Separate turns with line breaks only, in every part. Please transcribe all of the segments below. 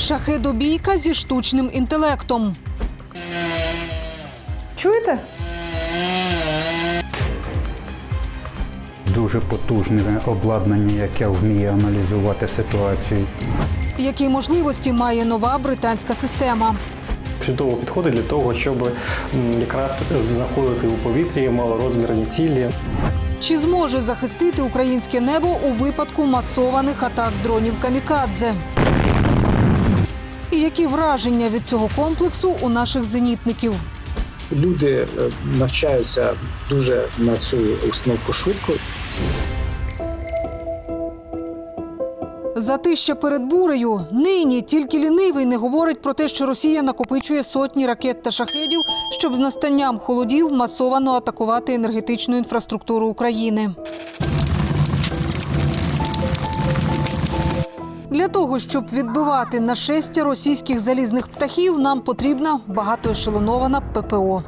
Шахедобійка зі штучним інтелектом.
Чуєте?
Дуже потужне обладнання, яке вміє аналізувати ситуацію.
Які можливості має нова британська система?
чудово підходить для того, щоб якраз знаходити у повітрі малорозмірні цілі.
Чи зможе захистити українське небо у випадку масованих атак дронів камікадзе? І які враження від цього комплексу у наших зенітників?
люди е, навчаються дуже на цю установку швидко.
Затища перед бурею нині тільки лінивий не говорить про те, що Росія накопичує сотні ракет та шахедів, щоб з настанням холодів масовано атакувати енергетичну інфраструктуру України. Для того, щоб відбивати нашестя російських залізних птахів, нам потрібна багатоешелонована ППО.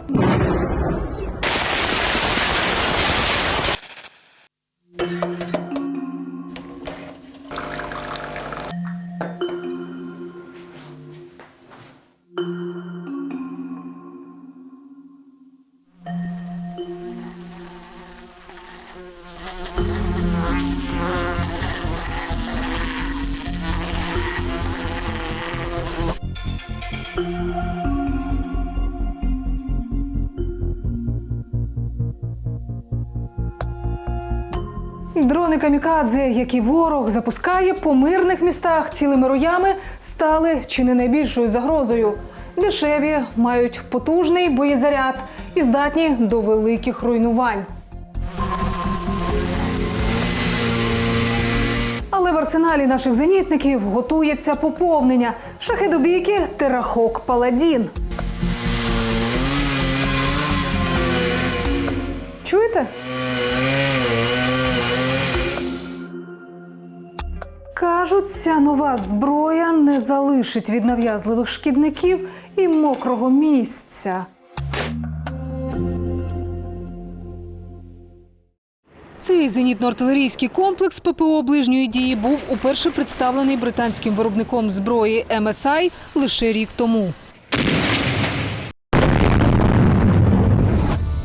Дрони камікадзе, які ворог запускає по мирних містах цілими роями, стали чи не найбільшою загрозою. Дешеві мають потужний боєзаряд і здатні до великих руйнувань. Арсеналі наших зенітників готується поповнення шахедобійки Терахок Паладін. Чуєте? Кажуть, ця нова зброя не залишить від нав'язливих шкідників і мокрого місця.
Цей зенітно-артилерійський комплекс ППО ближньої дії був уперше представлений британським виробником зброї MSI лише рік тому.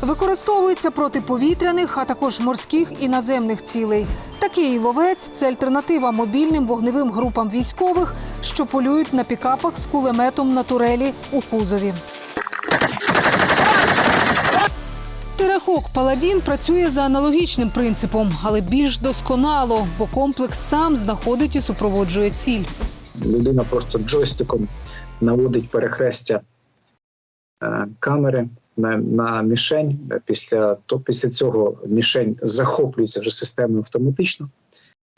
Використовується проти повітряних, а також морських і наземних цілей. Такий ловець це альтернатива мобільним вогневим групам військових, що полюють на пікапах з кулеметом на турелі у кузові. Терехок Паладін працює за аналогічним принципом, але більш досконало, бо комплекс сам знаходить і супроводжує ціль.
Людина просто джойстиком наводить перехрестя е, камери на, на мішень. Після, то, після цього мішень захоплюється вже системою автоматично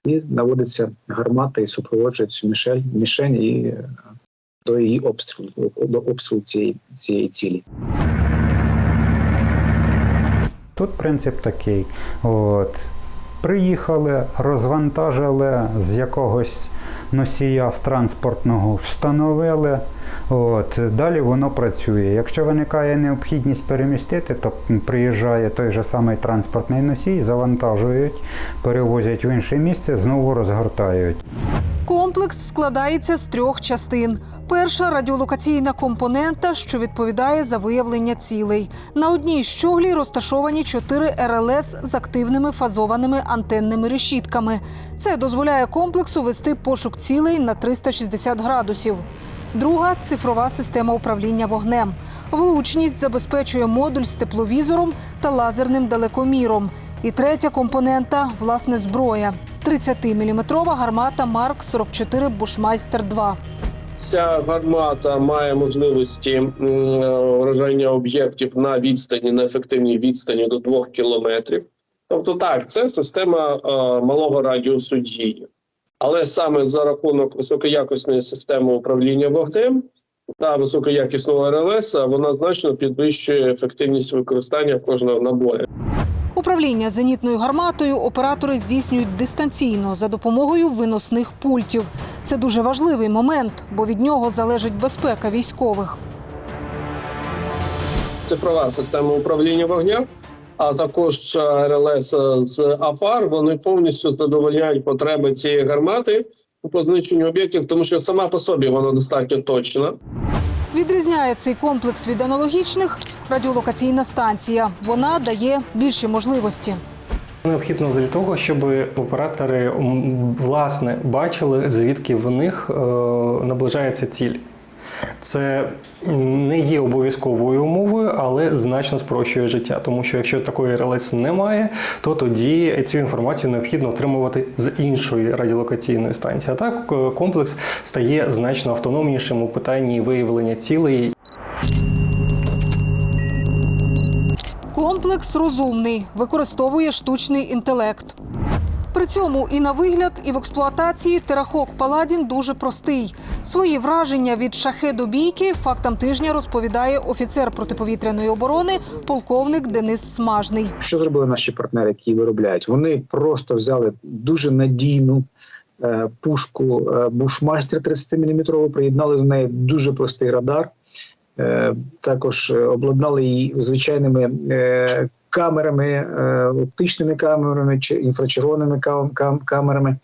і наводиться гармата і супроводжує цю мішень, мішень і е, до її обстрілу, до обстрілу цієї, цієї цілі.
Тут принцип такий: от, приїхали, розвантажили з якогось носія з транспортного, встановили. От, далі воно працює. Якщо виникає необхідність перемістити, то приїжджає той же самий транспортний носій, завантажують, перевозять в інше місце, знову розгортають.
Комплекс складається з трьох частин. Перша радіолокаційна компонента, що відповідає за виявлення цілей. На одній щоглі розташовані чотири РЛС з активними фазованими антенними решітками. Це дозволяє комплексу вести пошук цілей на 360 градусів. Друга цифрова система управління вогнем. Влучність забезпечує модуль з тепловізором та лазерним далекоміром. І третя компонента власне зброя. 30-мм гармата Марк 44 Бушмайстер 2
Ця гармата має можливості е, враження об'єктів на відстані, на ефективній відстані до 2 кілометрів. Тобто, так, це система е, малого радіусу дії. Але саме за рахунок високоякісної системи управління вогнем та високоякісного РЛС вона значно підвищує ефективність використання кожного набою.
Управління зенітною гарматою оператори здійснюють дистанційно за допомогою виносних пультів. Це дуже важливий момент, бо від нього залежить безпека військових.
цифрова система управління вогнем, а також РЛС з АФАР. Вони повністю задовольняють потреби цієї гармати по знищенню об'єктів, тому що сама по собі вона достатньо точна.
Відрізняє цей комплекс від аналогічних радіолокаційна станція. Вона дає більші можливості.
Необхідно для того, щоб оператори власне бачили, звідки в них е, наближається ціль. Це не є обов'язковою умовою, але значно спрощує життя. Тому що якщо такої РЛС немає, то тоді цю інформацію необхідно отримувати з іншої радіолокаційної станції. А так е, комплекс стає значно автономнішим у питанні виявлення цілей
Комплекс розумний, використовує штучний інтелект. При цьому і на вигляд, і в експлуатації терахок Паладін дуже простий. Свої враження від шахеду бійки фактам тижня розповідає офіцер протиповітряної оборони, полковник Денис Смажний.
Що зробили наші партнери, які виробляють? Вони просто взяли дуже надійну е, пушку е, Бушмастер 30-мм, приєднали до неї дуже простий радар. Е, також е, обладнали її звичайними е, камерами, е, оптичними камерами чи інфрачервоними кам- кам- камерами.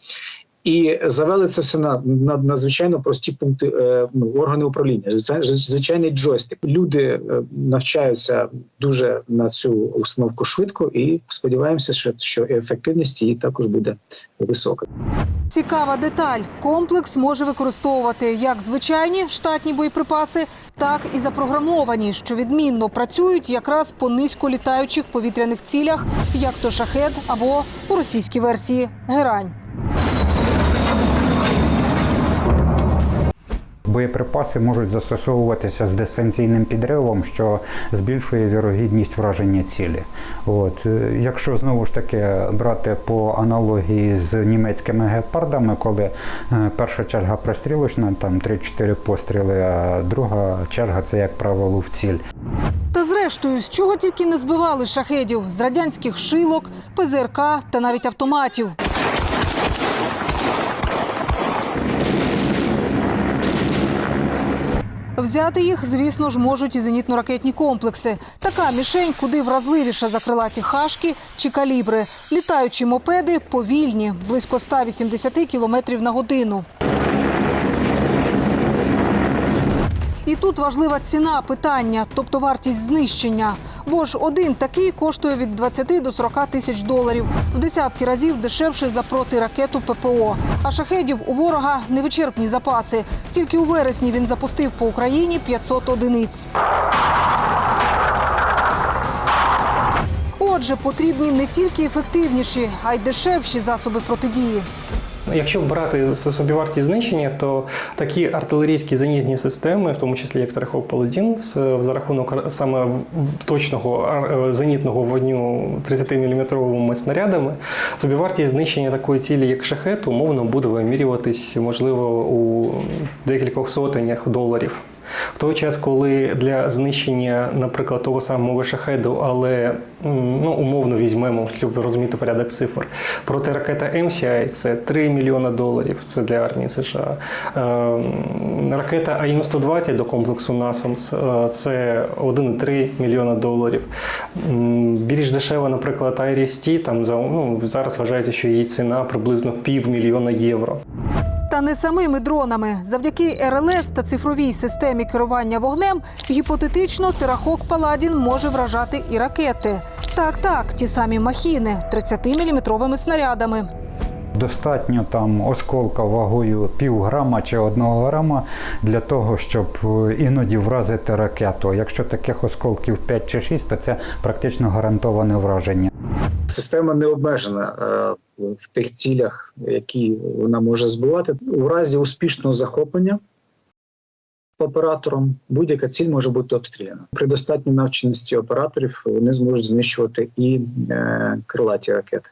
І завели це все на, на надзвичайно прості пункти е, ну, органи управління. Звичай- Звичайний джойстик. Люди е, навчаються дуже на цю установку швидко, і сподіваємося, що, що ефективність її також буде висока.
Цікава деталь: комплекс може використовувати як звичайні штатні боєприпаси, так і запрограмовані, що відмінно працюють якраз по низьколітаючих повітряних цілях, як то шахет або у російській версії герань.
Боєприпаси можуть застосовуватися з дистанційним підривом, що збільшує вірогідність враження цілі. От е, якщо знову ж таки брати по аналогії з німецькими гепардами, коли е, перша черга пристрілочна, там 3-4 постріли, а друга черга це як правило в ціль.
Та зрештою, з чого тільки не збивали шахедів з радянських шилок, ПЗРК та навіть автоматів. Взяти їх, звісно ж, можуть і зенітно-ракетні комплекси. Така мішень куди вразливіша за крилаті хашки чи калібри. Літаючі мопеди повільні, близько 180 км на годину. І тут важлива ціна питання, тобто вартість знищення. Бо ж один такий коштує від 20 до 40 тисяч доларів, в десятки разів дешевше за протиракету ППО. А шахедів у ворога невичерпні запаси. Тільки у вересні він запустив по Україні 500 одиниць. Отже, потрібні не тільки ефективніші, а й дешевші засоби протидії.
Якщо брати собівартість знищення, то такі артилерійські зенітні системи, в тому числі як Терехов Паладін, за рахунок саме точного е, зенітного вогню 30-мм снарядами, собівартість знищення такої цілі, як шахет, умовно буде вимірюватись, можливо, у декількох сотенях доларів. В той час, коли для знищення, наприклад, того самого шахеду, але ну, умовно візьмемо, щоб розуміти порядок цифр. Протиракета MCI – це 3 мільйона доларів, це для армії США. Ем, Ракета АІМ-120 до комплексу НАСАМС е, це 1,3 мільйона доларів. Більш дешева, наприклад, IRIS-T, там ну, зараз вважається, що її ціна приблизно півмільйона євро.
Та не самими дронами. Завдяки РЛС та цифровій системі керування вогнем гіпотетично терахок Паладін може вражати і ракети. Так, так, ті самі махіни 30-мм снарядами.
Достатньо там осколка вагою пів грама чи одного грама для того, щоб е, іноді вразити ракету. Якщо таких осколків 5 чи 6, то це практично гарантоване враження.
Система не обмежена е, в тих цілях, які вона може збивати. У разі успішного захоплення оператором будь-яка ціль може бути обстріляна. При достатній навченості операторів вони зможуть знищувати і е, крилаті ракети.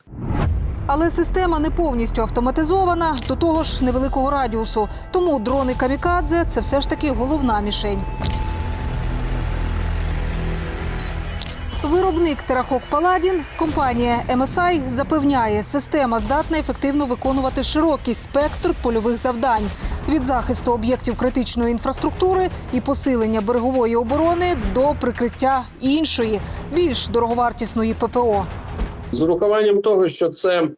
Але система не повністю автоматизована, до того ж невеликого радіусу. Тому дрони камікадзе це все ж таки головна мішень. Виробник Терахок Паладін, компанія MSI, запевняє, система здатна ефективно виконувати широкий спектр польових завдань від захисту об'єктів критичної інфраструктури і посилення берегової оборони до прикриття іншої, більш дороговартісної ППО.
З урахуванням того, що це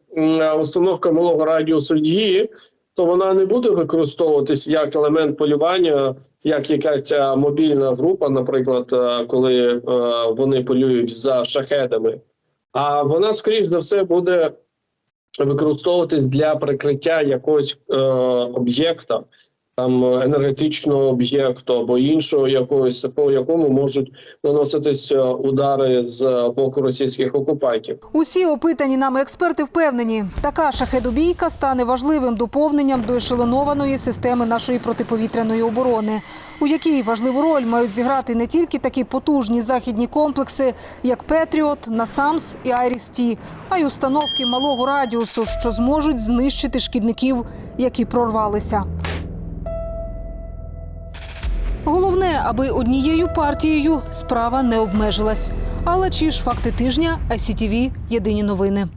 установка малого радіусу дії, то вона не буде використовуватись як елемент полювання, як якась е, мобільна група, наприклад, е, коли е, вони полюють за шахедами. А вона, скоріш за все, буде використовуватись для прикриття якогось е, об'єкта, там е, енергетичного об'єкту або іншого якогось, по якому можуть наноситись е, удари з боку російських окупантів.
Усі опитані нами експерти впевнені, така шахедобійка стане важливим доповненням до ешелонованої системи нашої протиповітряної оборони, у якій важливу роль мають зіграти не тільки такі потужні західні комплекси, як Петріот, Насамс і Айріс-Ті, а й установки малого радіусу, що зможуть знищити шкідників, які прорвалися. Головне, аби однією партією справа не обмежилась. Але чи ж факти тижня, ICTV, Єдині новини.